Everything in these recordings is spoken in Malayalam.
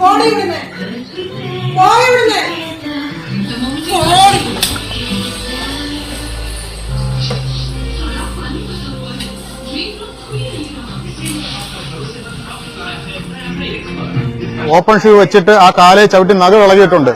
പോടി ഇവിടുന്ന്. പോയി ഇവിടുന്ന്. പോടി ഓപ്പൺ ഷൂ വെച്ചിട്ട് ആ കാലെ ചവിട്ടി നഗ ഇളകിയിട്ടുണ്ട്.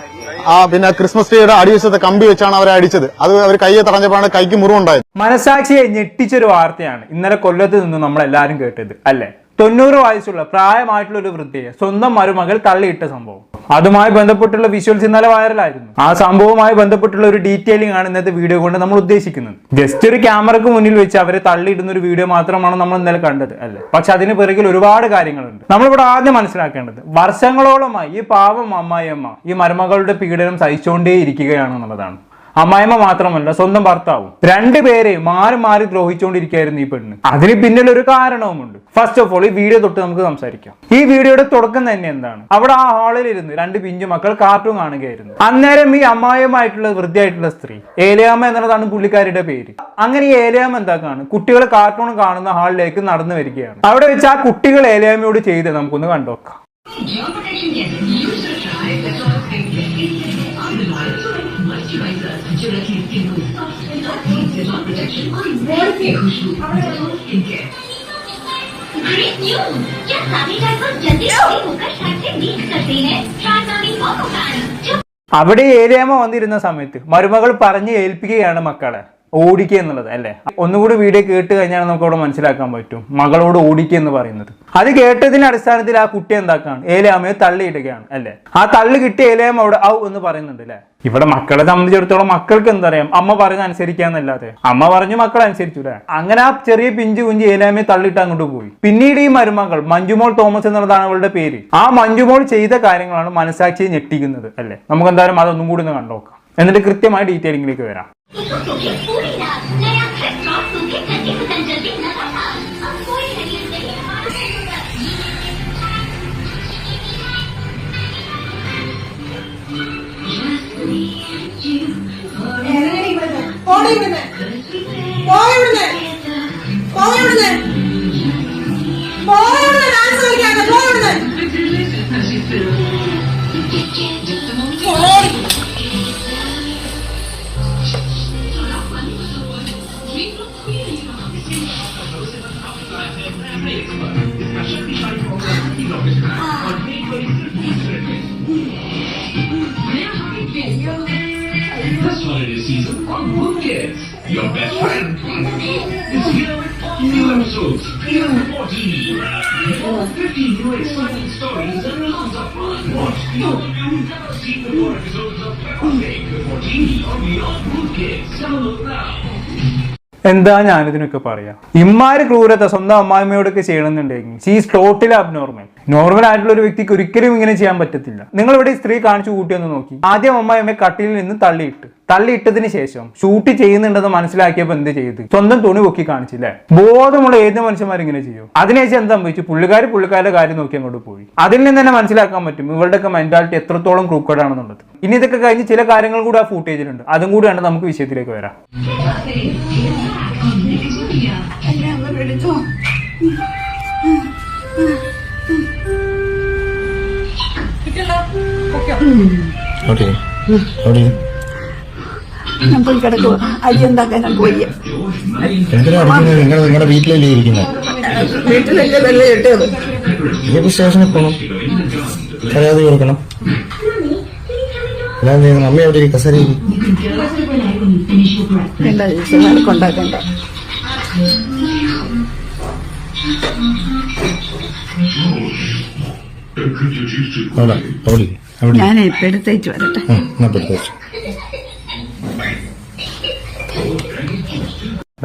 ആ പിന്നെ ക്രിസ്മസ് ട്രീയുടെ അടിവശത്തെ കമ്പി വെച്ചാണ് അവരെ അടിച്ചത്. അത് അവർ കയ്യെ തടഞ്ഞപ്പോഴാണ് കൈക്ക് മുറിവുണ്ടായത്. മനസാക്ഷിയെ ഞെട്ടിച്ചൊരു വാർത്തയാണ് ഇന്നലെ കൊല്ലത്ത് നിന്ന് നമ്മൾ എല്ലാവരും കേട്ടത് അല്ലേ? തൊണ്ണൂറ് വയസ്സുള്ള പ്രായമായിട്ടുള്ള ഒരു വൃദ്ധയെ സ്വന്തം മരുമകൾ തള്ളിയിട്ട സംഭവം. അതുമായി ബന്ധപ്പെട്ടുള്ള വിഷ്വൽസ് ഇന്നലെ വൈറലായിരുന്നു ആ സംഭവവുമായി ബന്ധപ്പെട്ടുള്ള ഒരു ഡീറ്റെയിലിംഗ് ആണ് ഇന്നത്തെ വീഡിയോ കൊണ്ട് നമ്മൾ ഉദ്ദേശിക്കുന്നത്. ജസ്റ്റ് ഒരു ക്യാമറക്ക് മുന്നിൽ വെച്ച് അവരെ തള്ളിയിടുന്ന ഒരു വീഡിയോ മാത്രമാണ് നമ്മൾ ഇന്നലെ കണ്ടത് അല്ലേ? പക്ഷെ അതിന് പിറകിൽ ഒരുപാട് കാര്യങ്ങളുണ്ട്. നമ്മളിവിടെ ആദ്യം മനസ്സിലാക്കേണ്ടത് വർഷങ്ങളോളമായി ഈ പാവം അമ്മായിയമ്മ ഈ മരുമകളുടെ പീഡനം സഹിച്ചുകൊണ്ടേ ഇരിക്കുകയാണെന്നുള്ളതാണ് അമ്മായിമ്മ മാത്രമല്ല സ്വന്തം ഭർത്താവും. രണ്ടുപേരെയും മാറി മാറി ദ്രോഹിച്ചുകൊണ്ടിരിക്കുകയായിരുന്നു ഈ പെണ്ണ്. അതിന് പിന്നിൽ ഒരു കാരണവുമുണ്ട്. ഫസ്റ്റ് ഓഫ് ഓൾ ഈ വീഡിയോ തൊട്ട് നമുക്ക് സംസാരിക്കാം. ഈ വീഡിയോയുടെ തുടക്കം തന്നെ എന്താണ്? അവിടെ ആ ഹാളിൽ ഇരുന്ന് രണ്ട് പിഞ്ചു മക്കൾ കാർട്ടൂൺ കാണുകയായിരുന്നു. അന്നേരം ഈ അമ്മായിയമായിട്ടുള്ള വൃത്തിയായിട്ടുള്ള സ്ത്രീ ഏലയാമ്മ എന്നുള്ളതാണ് പുള്ളിക്കാരിയുടെ പേര്. അങ്ങനെ ഈ ഏലയാമ്മ എന്താക്കാണ്? കുട്ടികൾ കാർട്ടൂൺ കാണുന്ന ഹാളിലേക്ക് നടന്നു വരികയാണ്. അവിടെ വെച്ച് ആ കുട്ടികൾ ഏലയാമ്മയോട് ചെയ്ത് നമുക്കൊന്ന് കണ്ടോക്കാം. ग्रेट न्यूज क्या सारे डायपर जल्दी से होकर शायद से लीक करते हैं ट्रांसफॉर्मिंग होमोपैन जो അവിടെ ഏലിയാമ്മ വന്നിരുന്ന സമയത്ത് മരുമകൾ പറഞ്ഞ് ഏൽപ്പിക്കുകയാണ് മക്കളെ ഓടിക്കുക എന്നുള്ളത് അല്ലേ? ഒന്നുകൂടി വീഡിയോ കേട്ട് കഴിഞ്ഞാൽ നമുക്ക് അവിടെ മനസ്സിലാക്കാൻ പറ്റും. മകളോട് ഓടിക്കുക എന്ന് പറയുന്നത്. അത് കേട്ടതിന്റെ അടിസ്ഥാനത്തിൽ ആ കുട്ടി എന്താക്കാണ്? തള്ളി തള്ളിയിടുകയാണ് അല്ലേ? ആ തള്ളി കിട്ടിയ ഏലയാമ അവിടെ ഔ എന്ന് പറയുന്നുണ്ട് അല്ലേ? ഇവിടെ മക്കളെ സംബന്ധിച്ചിടത്തോളം മക്കൾക്ക് എന്തറിയാം? അമ്മ പറയുന്ന അനുസരിക്കാന്നല്ലാതെ. അമ്മ പറഞ്ഞു മക്കൾ അനുസരിച്ചു അല്ലേ? അങ്ങനെ ആ ചെറിയ പിഞ്ചു കുഞ്ചി ഏലാമയെ തള്ളിയിട്ട് അങ്ങോട്ട് പോയി. പിന്നീട് ഈ മരുമകൾ മഞ്ജുമോൾ തോമസ് എന്നുള്ളതാണ് അവളുടെ പേര്. ആ മഞ്ജുമോൾ ചെയ്ത കാര്യങ്ങളാണ് മനസാക്ഷിയെ ഞെട്ടിക്കുന്നത് അല്ലേ? നമുക്ക് എന്തായാലും അതൊന്നും കൂടി ഒന്ന് കണ്ടോക്കാം എന്നിട്ട് കൃത്യമായ ഡീറ്റെയിലിംഗിലേക്ക് വരാം. This holiday season on Book Kids. Your best friend is here new episodes. Even 14. 50 new exciting stories and loads of fun. Watch the new you've never seen before episodes of Peppa Pig before TV or beyond Kids. Download now. എന്താ ഞാനിതിനൊക്കെ പറയാ? ഇമ്മാര് ക്രൂരത സ്വന്തം അമ്മായിമ്മയോടൊക്കെ ചെയ്യണമെന്നുണ്ടെങ്കിൽ ഷീസ് ടോട്ടലി അബ്നോർമൽ നോർമൽ ആയിട്ടുള്ള ഒരു വ്യക്തിക്ക് ഒരിക്കലും ഇങ്ങനെ ചെയ്യാൻ പറ്റത്തില്ല നിങ്ങൾ ഇവിടെ സ്ത്രീ കാണിച്ചു കൂട്ടിയൊന്ന് നോക്കി ആദ്യം അമ്മയമ്മ കട്ടിയിൽ നിന്ന് തള്ളിയിട്ട് തള്ളിയിട്ടതിന് ശേഷം ഷൂട്ട് ചെയ്യുന്നുണ്ടെന്ന് മനസ്സിലാക്കിയപ്പോൾ എന്ത് ചെയ്ത് സ്വന്തം തുണി പൊക്കി കാണിച്ചില്ലേ ബോധമുള്ള ഏത് മനുഷ്യന്മാർ ഇങ്ങനെ ചെയ്യും അതിനുശേഷം എന്താ സംഭവിച്ചു പുള്ളിക്കാർ പുള്ളിക്കാരുടെ കാര്യം നോക്കി അങ്ങോട്ട് പോയി അതിൽ നിന്ന് തന്നെ മനസ്സിലാക്കാൻ പറ്റും ഇവരുടെയൊക്കെ മെന്റാലിറ്റി എത്രത്തോളം ക്രൂക്കഡാണെന്നുള്ളത് ഇനി ഇതൊക്കെ കഴിഞ്ഞ് ചില കാര്യങ്ങൾ കൂടി ആ ഫൂട്ടേജിലുണ്ട് അതും കൂടിയാണ് നമുക്ക് വിഷയത്തിലേക്ക് വരാം ഞാൻ പോയി കിടക്കുക അരി ഉണ്ടാക്കാൻ പോയി. എന്തിനാ അടിക്കുന്നത്? നിങ്ങൾ നിങ്ങളുടെ വീട്ടിലല്ലേ ഇരിക്കുന്നത്? വീട്ടിലല്ലേ വെള്ളം ഇട്ടത് ഇനിയിപ്പോ സ്റ്റേഷനിൽ പോകണം പരാതി കൊടുക്കണം. അല്ലാതെ അമ്മ എവിടെ കസേര വേണ്ട ചേച്ചിമാർക്ക് ഉണ്ടാക്കണ്ട ഞാൻ എടുത്തേച്ച് വരട്ടെ.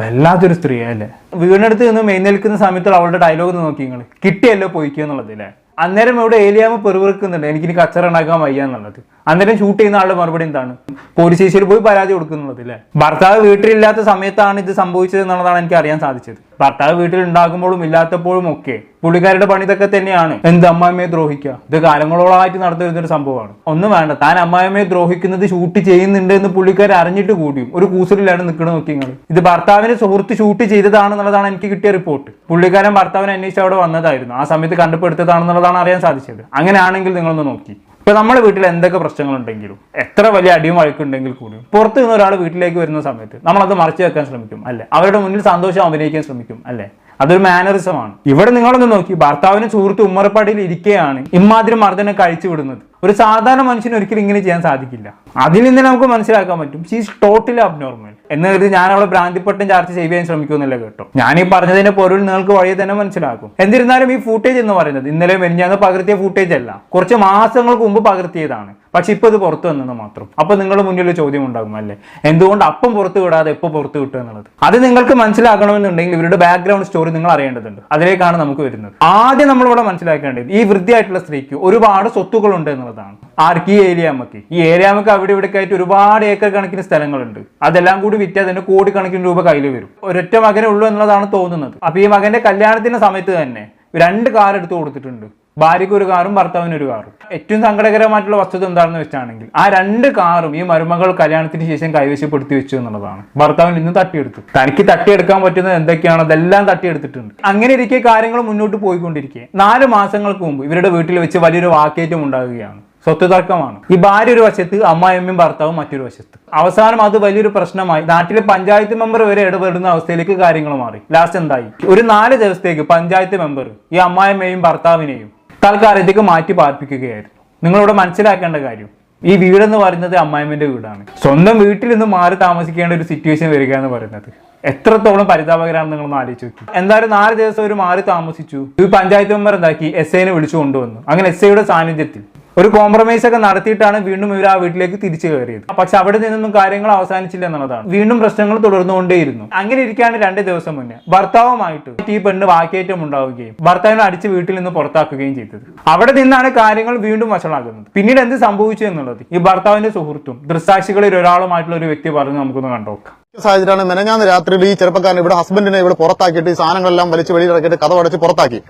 വല്ലാത്തൊരു സ്ത്രീയല്ലേ വീടിനടുത്ത് നിന്ന് മെയ്നേൽക്കുന്ന സമയത്ത് അവളുടെ ഡയലോഗ് നോക്കി നിങ്ങൾ കിട്ടിയല്ലോ പോയിക്കുക എന്നുള്ളത് അല്ലേ അന്നേരം ഇവിടെ ഏലിയാമ പെറുവിറുക്കുന്നുണ്ട് എനിക്കിനി കച്ചറ ഉണ്ടാക്കാൻ വയ്യ എന്നുള്ളത്. അന്നേരം ഷൂട്ട് ചെയ്യുന്ന ആളുടെ മറുപടി എന്താണ്? പോലീസ് സ്റ്റേഷനിൽ പോയി പരാതി കൊടുക്കുന്നുള്ളത് അല്ലേ ഭർത്താവ് വീട്ടിലില്ലാത്ത സമയത്താണ് ഇത് സംഭവിച്ചത് എന്നുള്ളതാണ് എനിക്ക് അറിയാൻ സാധിച്ചത്. ഭർത്താവ് വീട്ടിൽ ഉണ്ടാകുമ്പോഴും ഇല്ലാത്തപ്പോഴും ഒക്കെ പുള്ളിക്കാരുടെ പണി ഇതൊക്കെ തന്നെയാണ്. എന്ത് അമ്മായിമ്മയെ ദ്രോഹിക്കുക ഇത് കാലങ്ങളോളമായിട്ട് നടത്തുന്ന ഒരു സംഭവമാണ്. ഒന്നും വേണ്ട താൻ അമ്മായിമ്മയെ ദ്രോഹിക്കുന്നത് ഷൂട്ട് ചെയ്യുന്നുണ്ട് എന്ന് പുള്ളിക്കാർ അറിഞ്ഞിട്ട് കൂടിയും ഒരു കൂസലിലാണ് നിൽക്കുന്നത് നോക്കി നിങ്ങൾ. ഇത് ഭർത്താവിന് സുഹൃത്ത് ഷൂട്ട് ചെയ്തതാണെന്നുള്ളതാണ് എനിക്ക് കിട്ടിയ റിപ്പോർട്ട് പുള്ളിക്കാരൻ ഭർത്താവിനെ അന്വേഷിച്ച് അവിടെ വന്നതായിരുന്നു. ആ സമയത്ത് കണ്ടുപിടുത്തതാണെന്നുള്ളതാണ് അറിയാൻ സാധിച്ചത്. അങ്ങനെയാണെങ്കിൽ നിങ്ങളൊന്ന് നോക്കി. ഇപ്പൊ നമ്മുടെ വീട്ടിൽ എന്തൊക്കെ പ്രശ്നങ്ങളുണ്ടെങ്കിലും എത്ര വലിയ അടിയും വഴക്കുണ്ടെങ്കിൽ കൂടിയും പുറത്ത് നിന്ന് ഒരാൾ വീട്ടിലേക്ക് വരുന്ന സമയത്ത് നമ്മളത് മറച്ചു വെക്കാൻ ശ്രമിക്കും അല്ലേ? അവരുടെ മുന്നിൽ സന്തോഷം അഭിനയിക്കാൻ ശ്രമിക്കും അല്ലേ? അതൊരു മാനറിസമാണ് ഇവിടെ നിങ്ങളൊന്ന് നോക്കി ഭർത്താവിന് സുഹൃത്ത് ഉമ്മറപ്പാടിയിൽ ഇരിക്കുകയാണ് ഇമാതിരി മർദ്ദനം കഴിച്ചു വിടുന്നത്. ഒരു സാധാരണ മനുഷ്യന് ഒരിക്കലും ഇങ്ങനെ ചെയ്യാൻ സാധിക്കില്ല. അതിൽ നിന്ന് നമുക്ക് മനസ്സിലാക്കാൻ പറ്റും ഷീസ് ടോട്ടലി അബ്നോർമൽ എന്ന് കരുതി ഞാൻ അവളെ ഭ്രാന്തിപ്പെട്ടും ചർച്ച ചെയ്യാൻ ശ്രമിക്കുന്നില്ല കേട്ടോ. ഞാൻ ഈ പറഞ്ഞതിന്റെ പൊരുൾ നിങ്ങൾക്ക് വഴി തന്നെ മനസ്സിലാക്കും. എന്നിരുന്നാലും ഈ ഫൂട്ടേജ് എന്ന് പറയുന്നത് ഇന്നലെ മെനിഞ്ഞാന്ന് പകർത്തിയ ഫൂട്ടേജ് അല്ല. കുറച്ച് മാസങ്ങൾക്ക് മുമ്പ് പകർത്തിയതാണ്. പക്ഷെ ഇപ്പൊ ഇത് പുറത്തു വന്നെന്ന് മാത്രം. അപ്പോൾ നിങ്ങളുടെ മുന്നിൽ ചോദ്യം ഉണ്ടാകും അല്ലേ? എന്തുകൊണ്ട് അപ്പം പുറത്ത് വിടാതെ എപ്പോൾ പുറത്ത് വിട്ടു എന്നുള്ളത്? അത് നിങ്ങൾക്ക് മനസ്സിലാക്കണമെന്നുണ്ടെങ്കിൽ ഇവരുടെ ബാക്ക്ഗ്രൗണ്ട് സ്റ്റോറി നിങ്ങൾ അറിയേണ്ടതുണ്ട്. അതിലേക്കാണ് നമുക്ക് വരുന്നത്. ആദ്യം നമ്മളിവിടെ മനസ്സിലാക്കേണ്ടത് ഈ വൃത്തിയായിട്ടുള്ള സ്ത്രീക്ക് ഒരുപാട് സ്വത്തുക്കളുണ്ട് എന്നുള്ളതാണ്. ആർക്ക്? ഈ ഏരിയാമക്ക് ഈ ഏരിയാമക്ക് അവിടെ ഇവിടെ ആയിട്ട് ഒരുപാട് ഏക്കർ കണക്കിന് സ്ഥലങ്ങളുണ്ട്. അതെല്ലാം കൂടി വിറ്റാൽ തന്നെ കോടിക്കണക്കിന് രൂപ കയ്യിൽ വരും. ഒരൊറ്റ മകനേ ഉള്ളൂ എന്നുള്ളതാണ് തോന്നുന്നത്. അപ്പൊ ഈ മകന്റെ കല്യാണത്തിന്റെ സമയത്ത് തന്നെ രണ്ട് കാർ എടുത്തു കൊടുത്തിട്ടുണ്ട്. ഭാര്യയ്ക്ക് ഒരു കാറും ഭർത്താവിന് ഒരു കാറും. ഏറ്റവും സങ്കടകരമായിട്ടുള്ള വസ്തുത എന്താണെന്ന് വെച്ചാണെങ്കിൽ ആ രണ്ട് കാറും ഈ മരുമകൾ കല്യാണത്തിന് ശേഷം കൈവശപ്പെടുത്തി വെച്ചു എന്നുള്ളതാണ്. ഭർത്താവിന് ഇന്ന് തട്ടിയെടുത്തു. തനിക്ക് തട്ടിയെടുക്കാൻ പറ്റുന്നത് എന്തൊക്കെയാണോ അതെല്ലാം തട്ടിയെടുത്തിട്ടുണ്ട്. അങ്ങനെ ഇരിക്കെ കാര്യങ്ങൾ മുന്നോട്ട് പോയിക്കൊണ്ടിരിക്കെ. നാല് മാസങ്ങൾക്ക് മുമ്പ് ഇവരുടെ വീട്ടിൽ വെച്ച് വലിയൊരു വാക്കേറ്റം ഉണ്ടാകുകയാണ്. സ്വത്ത് തർക്കമാണ്. ഈ ഭാര്യ ഒരു വശത്ത് അമ്മായിയമ്മയും ഭർത്താവും മറ്റൊരു വശത്ത്. അവസാനം അത് വലിയൊരു പ്രശ്നമായി. നാട്ടിലെ പഞ്ചായത്ത് മെമ്പർ വരെ ഇടപെടുന്ന അവസ്ഥയിലേക്ക് കാര്യങ്ങൾ മാറി. ലാസ്റ്റ് എന്തായി? ഒരു നാല് ദിവസത്തേക്ക് പഞ്ചായത്ത് മെമ്പർ ഈ അമ്മായിയമ്മയും ഭർത്താവിനെയും തൽക്കാലത്തേക്ക് മാറ്റി പാർപ്പിക്കുകയായിരുന്നു. നിങ്ങളിവിടെ മനസ്സിലാക്കേണ്ട കാര്യം ഈ വീടെന്ന് പറയുന്നത് അമ്മായിമ്മന്റെ വീടാണ്. സ്വന്തം വീട്ടിൽ നിന്ന് മാറി താമസിക്കേണ്ട ഒരു സിറ്റുവേഷൻ വരിക എന്ന് പറയുന്നത്. എത്രത്തോളം പരിതാപകരാണെന്ന് നിങ്ങൾ ആലോചിച്ച് നോക്കി. എന്തായാലും നാല് ദിവസം ഒരു മാറി താമസിച്ചു. ഈ പഞ്ചായത്ത് മെമ്പർ എന്താക്കി? എസ് ഐനെ വിളിച്ചു കൊണ്ടുവന്നു. അങ്ങനെ എസ് ഐയുടെ സാന്നിധ്യത്തിൽ ഒരു കോംപ്രമൈസ് ഒക്കെ നടത്തിയിട്ടാണ് വീണ്ടും ഇവർ ആ വീട്ടിലേക്ക് തിരിച്ചു കയറിയത്. പക്ഷെ അവിടെ നിന്നൊന്നും കാര്യങ്ങൾ അവസാനിച്ചില്ല എന്നുള്ളതാണ്. വീണ്ടും പ്രശ്നങ്ങൾ തുടർന്നുകൊണ്ടേയിരുന്നു. അങ്ങനെ ഇരിക്കാണ് രണ്ട് ദിവസം മുന്നേ. ഭർത്താവുമായിട്ട് ഈ പെണ്ണ് വാക്കേറ്റം ഉണ്ടാവുകയും ഭർത്താവിനെ അടിച്ച് വീട്ടിൽ നിന്ന് പുറത്താക്കുകയും ചെയ്തത്. അവിടെ നിന്നാണ് കാര്യങ്ങൾ വീണ്ടും വഷളാകുന്നത്. പിന്നീട് എന്ത് സംഭവിച്ചു എന്നുള്ളത് ഈ ഭർത്താവിന്റെ സുഹൃത്തും ദൃസാക്ഷികളിൽ ഒരാളുമായിട്ടുള്ള ഒരു വ്യക്തി പറഞ്ഞ് നമുക്കൊന്ന് കണ്ടോക്കാം സാഹചര്യമാണ് മെനഞ്ഞാന്ന് രാത്രിയിൽ ഈ ചെറുപ്പക്കാരൻ ഇവിടെ ഹസ്ബൻഡിനെ ഇവിടെ പുറത്താക്കിയിട്ട് ഈ സാധനങ്ങളെല്ലാം വലിച്ച് വെളിയിലിറക്കിയിട്ട് കഥ അടച്ച് പുറത്താക്കി.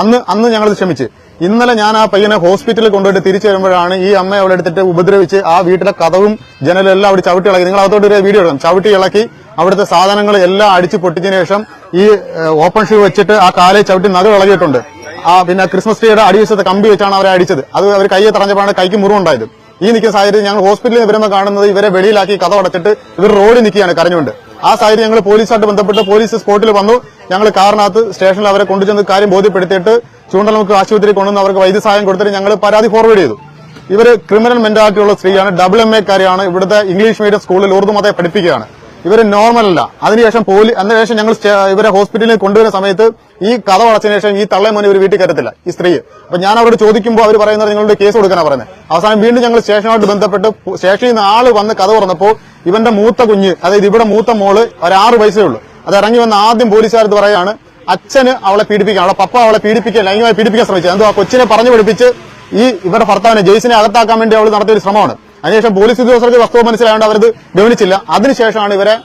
അന്ന് അന്ന് ഞങ്ങൾ ക്ഷമിച്ച്. ഇന്നലെ ഞാൻ ആ പയ്യനെ ഹോസ്പിറ്റലിൽ കൊണ്ടുപോയിട്ട് തിരിച്ചു വരുമ്പോഴാണ് ഈ അമ്മ അവിടെ എടുത്തിട്ട് ഉപദ്രവിച്ച് ആ വീട്ടിലെ കഥവും ജനലും എല്ലാം അവിടെ ചവിട്ടി ഇളക്കി. നിങ്ങൾ അതോട്ട് ഒരു വീഡിയോ എടുക്കണം ചവിട്ടി ഇളക്കി അവിടുത്തെ സാധനങ്ങൾ എല്ലാം അടിച്ച് പൊട്ടിച്ചതിന് ശേഷം ഈ ഓപ്പൺ ഷൂ വെച്ചിട്ട് ആ കാലെ ചവിട്ടി നഗ ഇളകിയിട്ടുണ്ട്. ആ പിന്നെ ക്രിസ്മസ് ട്രീയുടെ അടിവശത്തെ കമ്പി വെച്ചാണ് അവരെ അടിച്ചത്. അത് അവർ കയ്യെ തടഞ്ഞപ്പോഴാണ് കൈക്ക് മുറിവുണ്ടായത്. ഈ നിൽക്കുന്ന സാഹചര്യം ഞങ്ങൾ ഹോസ്പിറ്റലിൽ വരുമ്പോൾ കാണുന്നത് ഇവരെ വെളിയിലാക്കി കഥ അടച്ചിട്ട് ഇവർ റോഡിൽ നിൽക്കുകയാണ് കരഞ്ഞുകൊണ്ട്. ആ സാഹചര്യം ഞങ്ങൾ പോലീസായിട്ട് ബന്ധപ്പെട്ട് പോലീസ് സ്പോട്ടിൽ വന്നു. ഞങ്ങൾ കാറിനകത്ത് സ്റ്റേഷനിൽ അവരെ കൊണ്ടുചെന്ന് കാര്യം ബോധ്യപ്പെടുത്തിയിട്ട് ചൂണ്ടലമുക്ക് ആശുപത്രി കൊണ്ടുവന്ന് അവർക്ക് വൈദ്യസഹായം കൊടുത്തിട്ട് ഞങ്ങൾ പരാതി ഫോർവേഡ് ചെയ്തു. ഇവർ ക്രിമിനൽ മെന്റാലിറ്റിയുള്ള സ്ത്രീയാണ്. ഡബിൾ എം എക്കാരിയാണ് ഇവിടുത്തെ ഇംഗ്ലീഷ് മീഡിയം സ്കൂളിൽ ഉറുദു മതയെ പഠിപ്പിക്കുകയാണ്. ഇവർ നോർമൽ അല്ല. അതിനുശേഷം പോലീസ് അതിനുശേഷം ഞങ്ങൾ ഇവരെ ഹോസ്പിറ്റലിൽ കൊണ്ടുവരുന്ന സമയത്ത് ഈ കഥ വളച്ചതിന് ശേഷം ഈ തള്ളേ മോനെ ഇവർ വീട്ടിൽ കയറത്തില്ല ഈ സ്ത്രീ. അപ്പൊ ഞാൻ അവരോട് ചോദിക്കുമ്പോൾ അവർ പറയുന്നത് നിങ്ങളുടെ കേസ് കൊടുക്കാനാണ് പറയുന്നത്. അവസാനം വീണ്ടും ഞങ്ങൾ സ്റ്റേഷനുമായിട്ട് ബന്ധപ്പെട്ട് സ്റ്റേഷനിൽ നിന്ന് ആൾ വന്ന് കഥ തുറന്നപ്പോൾ ഇവന്റെ മൂത്ത കുഞ്ഞ് അതായത് ഇവിടെ മൂത്ത മോൾ ഒരു ആറ് വയസ്സേ ഉള്ളൂ. അത് ഇറങ്ങി വന്ന ആദ്യം പോലീസുകാരത്ത് പറയാണ് അച്ഛന് അവളെ പീഡിപ്പിക്കാൻ അവളെ പപ്പ അവളെ പീഡിപ്പിക്കാൻ ലൈംഗികമായി പീഡിപ്പിക്കാൻ ശ്രമിച്ചത്. എന്തോ ആ കൊച്ചിനെ പറഞ്ഞു പഠിപ്പിച്ച് ഈ ഇവരുടെ ഭർത്താവിനെ ജെയ്സിനെ അകത്താക്കാൻ വേണ്ടി അവൾ നടത്തിയൊരു ശ്രമമാണ്. അതിനുശേഷം പോലീസ് ഉദ്യോഗസ്ഥർക്ക് വസ്തുത മനസ്സിലായതുകൊണ്ട് അവരത് ഗവനിച്ചില്ല. അതിനുശേഷമാണ് ഇവരെ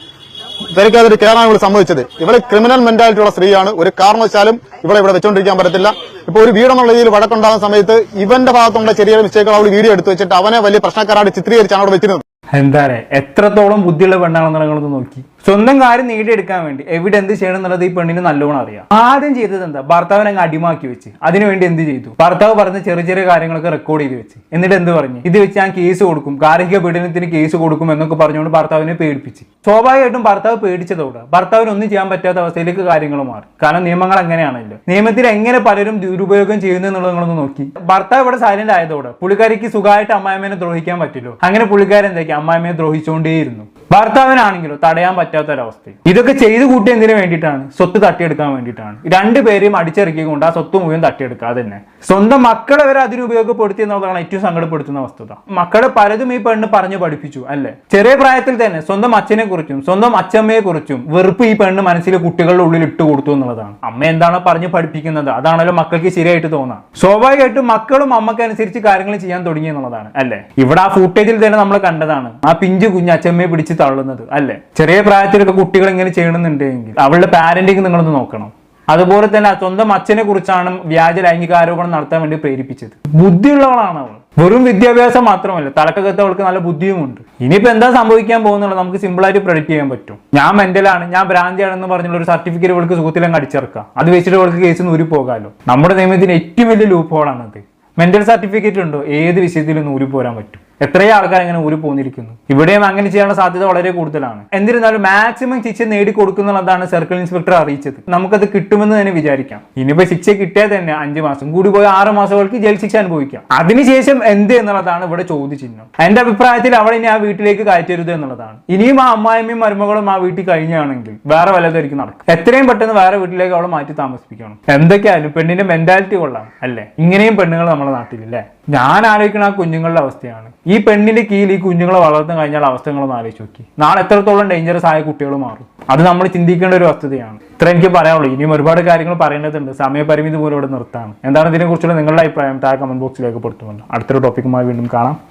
പെരക്കാതൊരു കയറാൻ ഇവിടെ സംഭവിച്ചത് ഇവിടെ ക്രിമിനൽ മെന്റാലിറ്റി ഉള്ള സ്ത്രീയാണ്. ഒരു കാരണവശാലും ഇവളെ ഇവിടെ വെച്ചോണ്ടിരിക്കാൻ പറ്റത്തില്ല. ഇപ്പൊ ഒരു വീടെന്നുള്ള രീതിയിൽ വഴക്കുണ്ടാകുന്ന സമയത്ത് ഇവന്റെ ഭാഗത്തുള്ള ചെറിയ മിസ്റ്റേക്കുകൾ അവൾ വീഡിയോ എടുത്തു വെച്ചിട്ട് അവനെ വലിയ പ്രശ്നക്കാരായിട്ട് ചിത്രീകരിച്ചാണ് അവിടെ വെച്ചിരുന്നത്. എന്താ പറയാ? എത്രത്തോളം ബുദ്ധിയുള്ള പെണ്ണാണെന്ന് നോക്കി. സ്വന്തം കാര്യം നേടിയെടുക്കാൻ വേണ്ടി എവിടെ എന്ത് ചെയ്യണം എന്നുള്ളത് ഈ പെണ്ണിന് നല്ലോണം അറിയാം. ആദ്യം ചെയ്തത് എന്താ? ഭർത്താവിനെ അങ്ങ് അടിമാക്കി വെച്ച്. അതിനുവേണ്ടി എന്ത് ചെയ്തു? ഭർത്താവ് പറഞ്ഞ ചെറിയ ചെറിയ കാര്യങ്ങളൊക്കെ റെക്കോർഡ് ചെയ്ത് വെച്ച്. എന്നിട്ട് എന്ത് പറഞ്ഞു? ഇത് വെച്ച് ഞാൻ കേസ് കൊടുക്കും. ഗാർഹിക പീഡനത്തിന് കേസ് കൊടുക്കും എന്നൊക്കെ പറഞ്ഞുകൊണ്ട് ഭർത്താവിനെ പേടിപ്പിച്ച്. സ്വാഭാവികമായിട്ടും ഭർത്താവ് പേടിച്ചതോടെ ഭർത്താവിന് ഒന്നും ചെയ്യാൻ പറ്റാത്ത അവസ്ഥയിലേക്ക് കാര്യങ്ങൾ മാറി. കാരണം നിയമങ്ങൾ അങ്ങനെയാണല്ലോ. നിയമത്തിൽ എങ്ങനെ പലരും ദുരുപയോഗം ചെയ്യുന്നു എന്നുള്ളത് നോക്കി. ഭർത്താവ് ഇവിടെ സൈലന്റ് ആയതോടെ പുള്ളിക്കാരിക്ക് സുഖമായിട്ട് അമ്മായിമ്മേനെ ദ്രോഹിക്കാൻ പറ്റില്ലോ? അങ്ങനെ പുള്ളിക്കാരൻ എന്താക്കി? അമ്മായിമ്മയെ ദ്രോഹിച്ചുകൊണ്ടേയിരുന്നു ഭർത്താവിനാണെങ്കിലോ തടയാൻ പറ്റാത്ത ഒരവസ്ഥ ഇതൊക്കെ ചെയ്തു കൂട്ടി എന്തിനു വേണ്ടിയിട്ടാണ്? സ്വത്ത് തട്ടിയെടുക്കാൻ വേണ്ടിയിട്ടാണ്. രണ്ടുപേരെയും അടിച്ചിറക്കിക്കൊണ്ട് ആ സ്വത്ത് മുഴുവൻ തട്ടിയെടുക്കുക. അത് തന്നെ സ്വന്തം മക്കളെ വരെ അതിന് ഉപയോഗപ്പെടുത്തി എന്നുള്ളതാണ് ഏറ്റവും സങ്കടപ്പെടുത്തുന്ന വസ്തുത മക്കളെ പലതും ഈ പെണ്ണ് പറഞ്ഞു പഠിപ്പിച്ചു അല്ലെ? ചെറിയ പ്രായത്തിൽ തന്നെ സ്വന്തം അച്ഛനെ കുറിച്ചും സ്വന്തം അച്ഛമ്മയെ കുറിച്ചും വെറുപ്പ് ഈ പെണ്ണ് മനസ്സിലെ കുട്ടികളുടെ ഉള്ളിൽ ഇട്ട് കൊടുത്തു എന്നുള്ളതാണ്. അമ്മ എന്താണോ പറഞ്ഞു പഠിപ്പിക്കുന്നത്? അതാണല്ലോ മക്കൾക്ക് ശരിയായിട്ട് തോന്നാം. സ്വാഭാവികമായിട്ടും മക്കളും അമ്മക്കനുസരിച്ച് കാര്യങ്ങൾ ചെയ്യാൻ തുടങ്ങി എന്നുള്ളതാണ് അല്ലെ? ഇവിടെ ആ ഫുട്ടേജിൽ തന്നെ നമ്മൾ കണ്ടതാണ്. ആ പിഞ്ചു കുഞ്ഞ് അച്ഛമ്മയെ പിടിച്ച് തള്ളുന്നത് അല്ലേ? ചെറിയ പ്രായത്തിലൊക്കെ കുട്ടികൾ ഇങ്ങനെ ചെയ്യണമെന്നുണ്ടെങ്കിൽ അവളുടെ പാരന്റിങ് നിങ്ങളൊന്ന് നോക്കണം. അതുപോലെ തന്നെ സ്വന്തം അച്ഛനെ കുറിച്ചാണ് വ്യാജ ലൈംഗിക ആരോപണം നടത്താൻ വേണ്ടി പ്രേരിപ്പിച്ചത്. ബുദ്ധിയുള്ളവളാണ് അവൾ. വെറും വിദ്യാഭ്യാസം മാത്രമല്ല തലക്കകത്ത് അവൾക്ക് നല്ല ബുദ്ധിയുമുണ്ട്. ഇനിയിപ്പോ എന്താ സംഭവിക്കാൻ പോകുന്നുള്ളത് നമുക്ക് സിമ്പിളായിട്ട് പ്രൊഡിക്ട് ചെയ്യാൻ പറ്റും. ഞാൻ മെന്റലാണ് ഞാൻ ഭ്രാന്തിയാണെന്ന് പറഞ്ഞുള്ള ഒരു സർട്ടിഫിക്കറ്റ് അവൾക്ക് സുഖത്തിലങ്ങ് അടിച്ചിറക്കാം. അത് വെച്ചിട്ട് അവൾക്ക് കേസ് നൂരി പോകാമല്ലോ നമ്മുടെ നിയമത്തിന് ഏറ്റവും വലിയ ലൂപ്പ് ഹോളാണത് മെന്റൽ സർട്ടിഫിക്കറ്റ് ഉണ്ടോ? ഏത് വിഷയത്തിലും നൂരി പോരാൻ പറ്റും. എത്രയോ ആൾക്കാർ ഇങ്ങനെ ഊരി പോന്നിരിക്കുന്നു. ഇവിടെയും അങ്ങനെ ചെയ്യാനുള്ള സാധ്യത വളരെ കൂടുതലാണ്. എന്നിരുന്നാലും മാക്സിമം ശിക്ഷ നേടിക്കൊടുക്കുന്നുള്ളതാണ് സർക്കിൾ ഇൻസ്പെക്ടർ അറിയിച്ചത്. നമുക്കത് കിട്ടുമെന്ന് തന്നെ വിചാരിക്കാം. ഇനിയിപ്പോ ശിക്ഷ കിട്ടിയാൽ തന്നെ അഞ്ചു മാസം. കൂടി പോയി ആറ് മാസങ്ങൾക്ക് ജയിൽ ശിക്ഷ അനുഭവിക്കാം. അതിനുശേഷം എന്ത് എന്നുള്ളതാണ് ഇവിടെ ചോദ്യചിഹ്നം. എന്റെ അഭിപ്രായത്തിൽ അവൾ ഇനി ആ വീട്ടിലേക്ക് കയറ്റരുത് എന്നുള്ളതാണ്. ഇനിയും ആ അമ്മായിമ്മയും മരുമകളും ആ വീട്ടിൽ കഴിഞ്ഞാണെങ്കിൽ വേറെ വല്ലതായിരിക്കും നടക്കും എത്രയും പെട്ടെന്ന് വേറെ വീട്ടിലേക്ക് അവളെ മാറ്റി താമസിപ്പിക്കണം. എന്തൊക്കെയായാലും പെണ്ണിന്റെ മെന്റാലിറ്റി കൊള്ളാം അല്ലേ? ഇങ്ങനെയും പെണ്ണുങ്ങൾ നമ്മുടെ നാട്ടിലില്ലേ? ഞാൻ ആലോചിക്കുന്ന ആ കുഞ്ഞുങ്ങളുടെ അവസ്ഥയാണ്. പെണ്ണിന്റെ കീഴിൽ ഈ കുഞ്ഞുങ്ങളെ വളർന്നു കഴിഞ്ഞാൽ അവസ്ഥകളൊന്ന് ആലോചിച്ച് നോക്കി. നാളെ എത്രത്തോളം ഡേഞ്ചറസ് ആയ കുട്ടികൾ മാറും? അത് നമ്മൾ ചിന്തിക്കേണ്ട ഒരു വസ്തുതയാണ്. ഇത്ര എനിക്ക് പറയാനുള്ളൂ. ഇനിയും ഒരുപാട് കാര്യങ്ങൾ പറയേണ്ടതുണ്ട്. സമയപരിമിതി പോലും ഇവിടെ നിർത്താണ് എന്താണ് ഇതിനെക്കുറിച്ചുള്ള നിങ്ങളുടെ അഭിപ്രായം? താഴെ കമന്റ് ബോക്സിലേക്ക് പൊടുത്തുമല്ലോ അടുത്തൊരു ടോപ്പിക്കുമായി വീണ്ടും കാണാം.